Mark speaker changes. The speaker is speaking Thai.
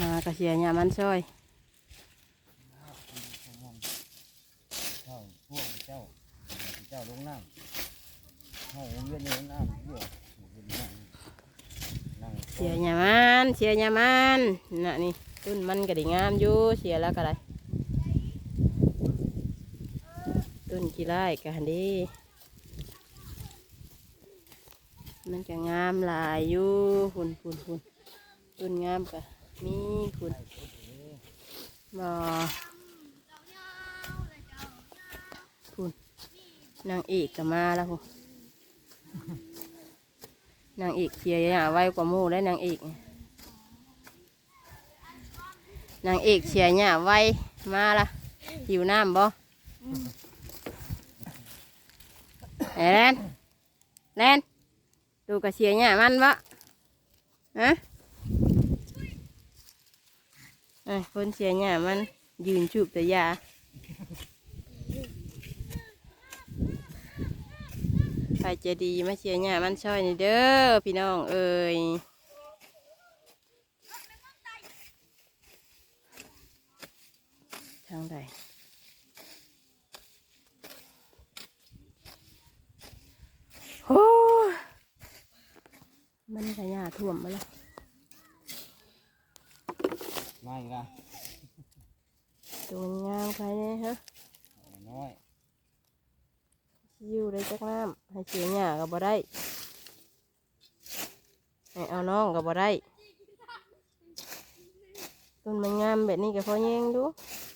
Speaker 1: มากระเสียหยามันซอย
Speaker 2: เจ้าพวกเจ้าเจ้าลงน้ำห้องเวียนอยู่น้ำเยี่ยวนั่งนั่ง
Speaker 1: เสียหยามันเสียหยามันน่ะนี่ต้นมันก็ได้งามอยู่เสียแล้วก็ได้ต้นกี่ไล่กันดีมันก็งามหลายอยู่ฝุ่นฝุ่นฝุ่นต้นงามก็ มีฝุ่นบ่ฝุ่นางเอกก็มาแล้วพุ่นางเอกเสียหยาไวกว่ามู่ได้นางเอก นางเอกเสียหยาไวมาละหิวน้ำบ่เอ้ยแลนแลนดูกระเสียหยามันบ่ฮะ เอ้ยคนเสียหยามันยืนจูบแต่ยาใครจะดีมาเสียหยามันช่อยนี่เด้อพี่น้องเอ้ยทางใดโอ้มันขยะท่วมมาแล้ว
Speaker 2: มาอีกละ
Speaker 1: ตัวงามใครเนี่ยฮะ
Speaker 2: น้อย
Speaker 1: อยู่ได้จักน้ำให้เสียหยาก็บ่ได้ให้เอาน้องก็บ่ได้ต้นมันงามแบบนี้ก็พอแยงดู
Speaker 2: เ